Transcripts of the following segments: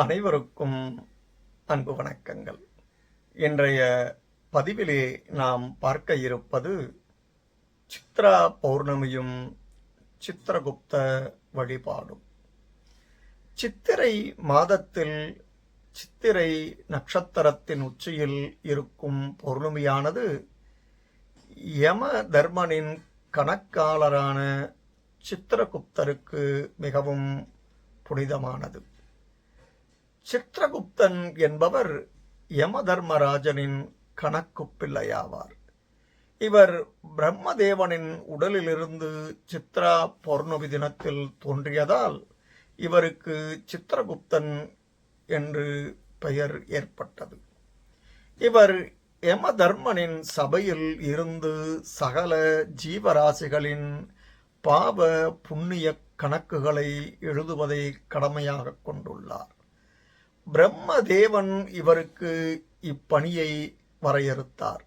அனைவருக்கும் அன்பு வணக்கங்கள். இன்றைய பதிவிலே நாம் பார்க்க இருப்பது சித்ரா பௌர்ணமியும் சித்திரகுப்த வழிபாடும். சித்திரை மாதத்தில் சித்திரை நட்சத்திரத்தின் உச்சியில் இருக்கும் பௌர்ணமியானது யம தர்மனின் கணக்காளரான சித்திரகுப்தருக்கு மிகவும் புனிதமானது. சித்திரகுப்தன் என்பவர் யமதர்மராஜனின் கணக்கு பிள்ளையாவார் இவர் பிரம்மதேவனின் உடலிலிருந்து சித்ரா பௌர்ணமி தினத்தில் தோன்றியதால் இவருக்கு சித்திரகுப்தன் என்று பெயர் ஏற்பட்டது. இவர் யமதர்மனின் சபையில் இருந்து சகல ஜீவராசிகளின் பாவ புண்ணிய கணக்குகளை எழுதுவதை கடமையாக கொண்டுள்ளார். பிரம்மதேவன் இவருக்கு இப்பணியை வரையறுத்தார்.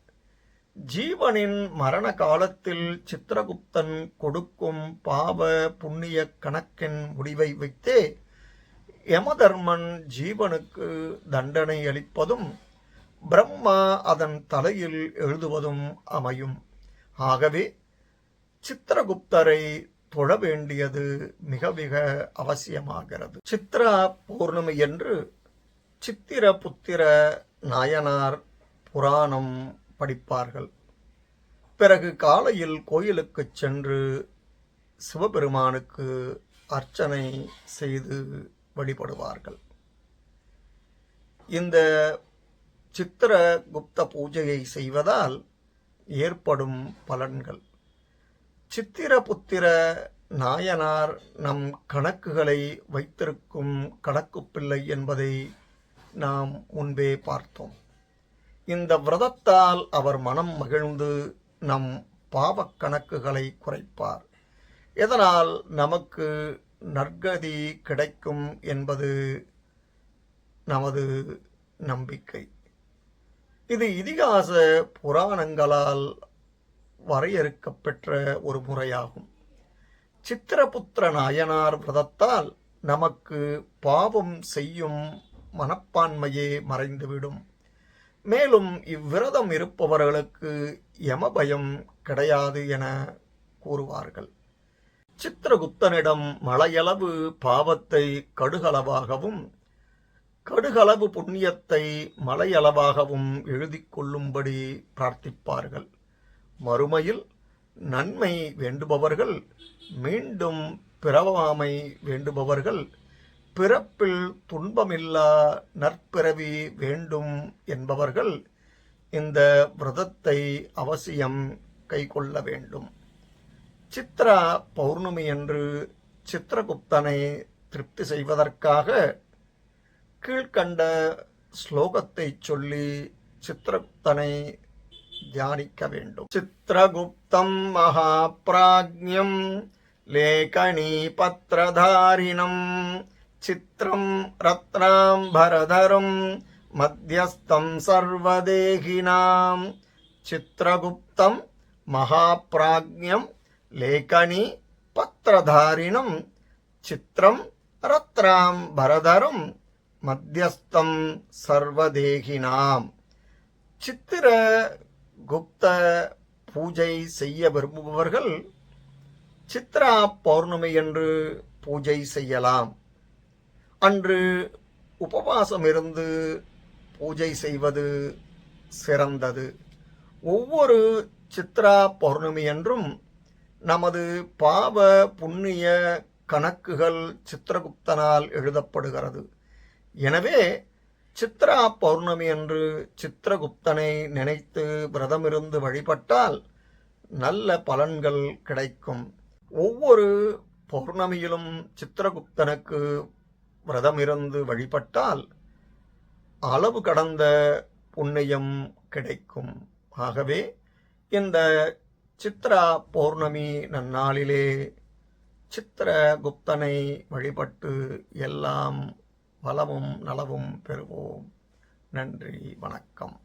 ஜீவனின் மரண காலத்தில் சித்திரகுப்தன் கொடுக்கும் பாவ புண்ணிய கணக்கின் முடிவை வைத்தே யமதர்மன் ஜீவனுக்கு தண்டனை அளிப்பதும் பிரம்மா அதன் தலையில் எழுதுவதும் அமையும். ஆகவே சித்திரகுப்தரை தொழ வேண்டியது மிக மிக அவசியமாகிறது. சித்ரா பௌர்ணமி என்று சித்திர புத்திர நாயனார் புராணம் படிப்பார்கள். பிறகு காலையில் கோயிலுக்கு சென்று சிவபெருமானுக்கு அர்ச்சனை செய்து வழிபடுவார்கள். இந்த சித்திர குப்த பூஜையை செய்வதால் ஏற்படும் பலன்கள். சித்திர புத்திர நாயனார் நம் கணக்குகளை வைத்திருக்கும் கணக்கு பிள்ளை என்பதை நாம் முன்பே பார்த்தோம். இந்த விரதத்தால் அவர் மனம் மகிழ்ந்து நம் பாவக் கணக்குகளை குறைப்பார். இதனால் நமக்கு நற்கதி கிடைக்கும் என்பது நமது நம்பிக்கை. இது இதிகாச புராணங்களால் வரையறுக்கப்பெற்ற ஒரு முறையாகும். சித்திரபுத்திர நாயனார் விரதத்தால் நமக்கு பாவம் செய்யும் மனப்பான்மையே மறைந்துவிடும். மேலும் இவ்விரதம் இருப்பவர்களுக்கு யமபயம் கிடையாது என கூறுவார்கள். சித்திரகுப்தனிடம் மலையளவு பாவத்தை கடுகளவாகவும் கடுகளவு புண்ணியத்தை மலையளவாகவும் எழுதி கொள்ளும்படி பிரார்த்திப்பார்கள். மறுமையில் நன்மை வேண்டுபவர்கள் மீண்டும் பிறவாமை வேண்டுபவர்கள் பிறப்பில் துன்பமில்லா நற்பிறவி வேண்டும் என்பவர்கள் இந்த விரதத்தை அவசியம் கைக்கொள்ள வேண்டும். சித்ரா பௌர்ணமி என்று சித்திரகுப்தனை திருப்தி செய்வதற்காக கீழ்கண்ட ஸ்லோகத்தை சொல்லி சித்திரகுப்தனை தியானிக்க வேண்டும். சித்திரகுப்தம் மகாபிராஜ்யம் லேகணி பத்திரதாரிணம் சித்திரம் ரத்னாம்பரதரும் மத்தியஸ்தம் சர்வதேகினாம். சித்திரகுப்தம் மகாபிராஜ்யம் லேகனி பத்திரதாரிணம் சித்திரம் ரத்னாம்பரதரம் மத்தியஸ்தம் சர்வதேகினாம். சித்திர குப்த பூஜை செய்ய விரும்புபவர்கள் சித்ரா பௌர்ணமி என்று பூஜை செய்யலாம். அன்று உபவாசம் இருந்து பூஜை செய்வது சிறந்தது. ஒவ்வொரு சித்ரா பௌர்ணமி என்றும் நமது பாவ புண்ணிய கணக்குகள் சித்திரகுப்தனால் எழுதப்படுகிறது. எனவே சித்ரா பௌர்ணமி என்று சித்திரகுப்தனை நினைத்து விரதமிருந்து வழிபட்டால் நல்ல பலன்கள் கிடைக்கும். ஒவ்வொரு பௌர்ணமியிலும் சித்திரகுப்தனுக்கு விரதமிருந்து வழிபட்டால் அளவு கடந்த புண்ணியம் கிடைக்கும். ஆகவே இந்த சித்ரா பௌர்ணமி நன்னாளிலே சித்திரகுப்தனை வழிபட்டு எல்லாம் வளமும் நலவும் பெறுவோம். நன்றி வணக்கம்.